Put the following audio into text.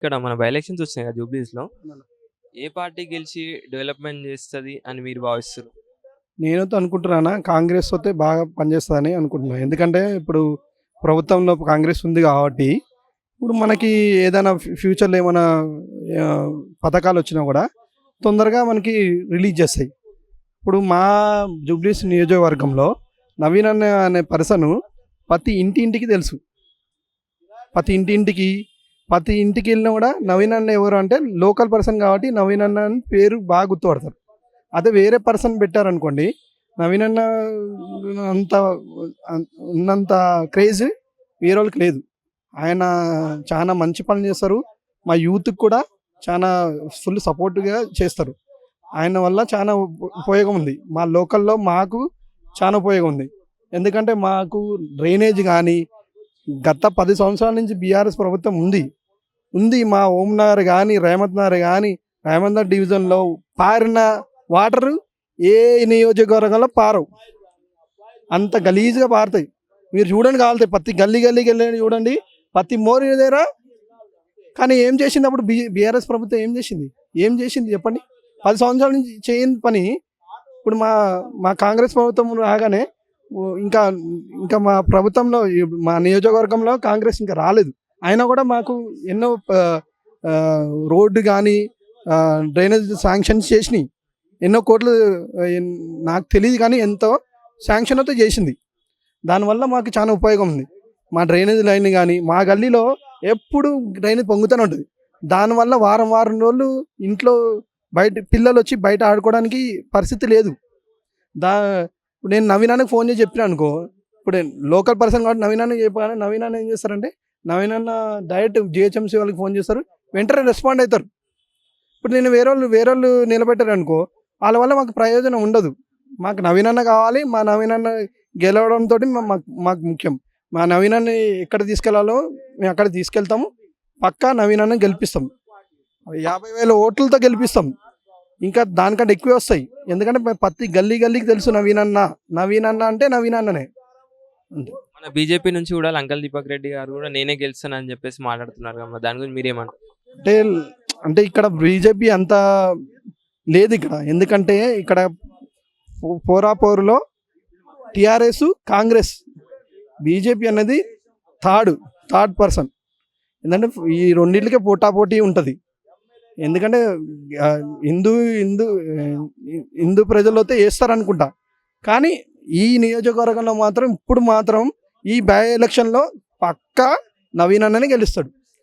ఇక్కడ మన by elections వచ్చినాయి కదా జూబ్లీస్లో. ఏ పార్టీ గెలిచి డెవలప్మెంట్ చేస్తుంది అని మీరు భావిస్తారు నేనైతే అనుకుంటున్నానా కాంగ్రెస్ వస్తే బాగా పనిచేస్తుందని అనుకుంటున్నాను ఎందుకంటే ఇప్పుడు ప్రభుత్వంలో కాంగ్రెస్ ఉంది కాబట్టి ఇప్పుడు మనకి ఏదైనా ఫ్యూ- ఫ్యూచర్లో ఏమైనా పథకాలు వచ్చినా కూడా తొందరగా మనకి రిలీజ్ చేస్తాయి. ఇప్పుడు మా జూబ్లీస్ నియోజకవర్గంలో నవీన్ అనే అనే పర్సన్ ప్రతి ఇంటి ఇంటికి తెలుసు. ప్రతి ఇంటి ఇంటికి ప్రతి ఇంటికి వెళ్ళినా కూడా నవీన్ అన్న ఎవరు అంటే లోకల్ పర్సన్ కాబట్టి నవీన్ అన్న అని పేరు బాగా గుర్తుపడతారు. అదే వేరే పర్సన్ పెట్టారనుకోండి నవీన్ అన్న అంత ఉన్నంత క్రేజ్ వేరే వాళ్ళకి లేదు. ఆయన చాలా మంచి పనులు చేస్తారు. మా యూత్కి కూడా చాలా ఫుల్ సపోర్ట్గా చేస్తారు. ఆయన వల్ల చాలా ఉప- ఉపయోగం ఉంది. మా లోకల్లో మాకు చాలా ఉపయోగం ఉంది. ఎందుకంటే మాకు డ్రైనేజ్ కానీ గత పది సంవత్సరాల నుంచి బీఆర్ఎస్ ప్రభుత్వం ఉంది. ఉంది మా ఓంనగర్ కానీ రేమత్ నగర్ కానీ రేమత్ నగర్ డివిజన్లో పారిన వాటర్ ఏ నియోజకవర్గంలో పారవు. అంత గలీజ్గా పారుతాయి. మీరు చూడండి కాలుతాయి ప్రతి గల్లీ గల్లీకి వెళ్ళండి చూడండి. ప్రతి మోరి దగ్గర. కానీ ఏం చేసింది అప్పుడు బి బీఆర్ఎస్ ప్రభుత్వం ఏం చేసింది? ఏం చేసింది చెప్పండి? పది సంవత్సరాల నుంచి చేయని పని ఇప్పుడు మా మా కాంగ్రెస్ ప్రభుత్వం రాగానే ఇంకా ఇంకా మా ప్రభుత్వంలో మా నియోజకవర్గంలో కాంగ్రెస్ ఇంకా రాలేదు. అయినా కూడా మాకు ఎన్నో రోడ్డు కానీ డ్రైనేజ్ శాంక్షన్స్ చేసినాయి. ఎన్నో కోట్లు నాకు తెలియదు కానీ ఎంతో శాంక్షన్ అయితే చేసింది. దానివల్ల మాకు చాలా ఉపయోగం ఉంది. మా డ్రైనేజ్ లైన్ కానీ మా గల్లీలో ఎప్పుడు డ్రైనేజ్ పొంగుతూనే ఉంటుంది. దానివల్ల వారం వారం రోజులు ఇంట్లో బయట పిల్లలు వచ్చి బయట ఆడుకోవడానికి పరిస్థితి లేదు. దా ఇప్పుడు నేను నవీనానికి ఫోన్ చేసి చెప్పిన అనుకో ఇప్పుడు లోకల్ పర్సన్ కాబట్టి నవీనానికి చెప్పగానే నవీనాన్ని ఏం చేస్తారంటే నవీనన్న డైరెక్ట్ జిహెచ్ఎంసీ వాళ్ళకి ఫోన్ చేస్తారు. వెంటనే రెస్పాండ్ అవుతారు ఇప్పుడు నేను వేరే వాళ్ళు వేరే వాళ్ళు నిలబెట్టారు అనుకో వాళ్ళ వల్ల మాకు ప్రయోజనం ఉండదు. మాకు నవీనన్న కావాలి మా నవీనన్న గెలవడంతో మాకు మాకు ముఖ్యం. మా నవీనాన్ని ఎక్కడ తీసుకెళ్ళాలో మేము అక్కడ తీసుకెళ్తాము. పక్కా నవీనాన్ని గెలిపిస్తాం. యాభై వేల ఓట్లతో గెలిపిస్తాం. ఇంకా దానికంటే ఎక్కువే వస్తాయి. ఎందుకంటే మేము ప్రతి గల్లీ గల్లీకి తెలుసు నవీనన్న. నవీనన్న అంటే నవీనన్ననే. అంతే. మన బీజేపీ నుంచి కూడా లంకల్ దీపక్ రెడ్డి గారు కూడా నేనే గెలుస్తానని చెప్పేసి మాట్లాడుతున్నారు కదా దాని గురించి మీరేమంటారు? అంటే అంటే ఇక్కడ బీజేపీ అంత లేదు ఇక్కడ. ఎందుకంటే ఇక్కడ పో- పోరాపోరులో టిఆర్ఎస్ కాంగ్రెస్ బీజేపీ అనేది థర్డ్ థర్డ్ పర్సన్. ఎందుకంటే ఈ రెండింటికే పోటాపోటీ ఉంటుంది. ఎందుకంటే హిందూ హిందూ హిందూ ప్రజలు అయితే వేస్తారనుకుంటా కానీ ఈ నియోజకవర్గంలో మాత్రం ఇప్పుడు మాత్రం ఈ బై ఎలక్షన్లో పక్కా నవీన్ అన్నని గెలుస్తాడు.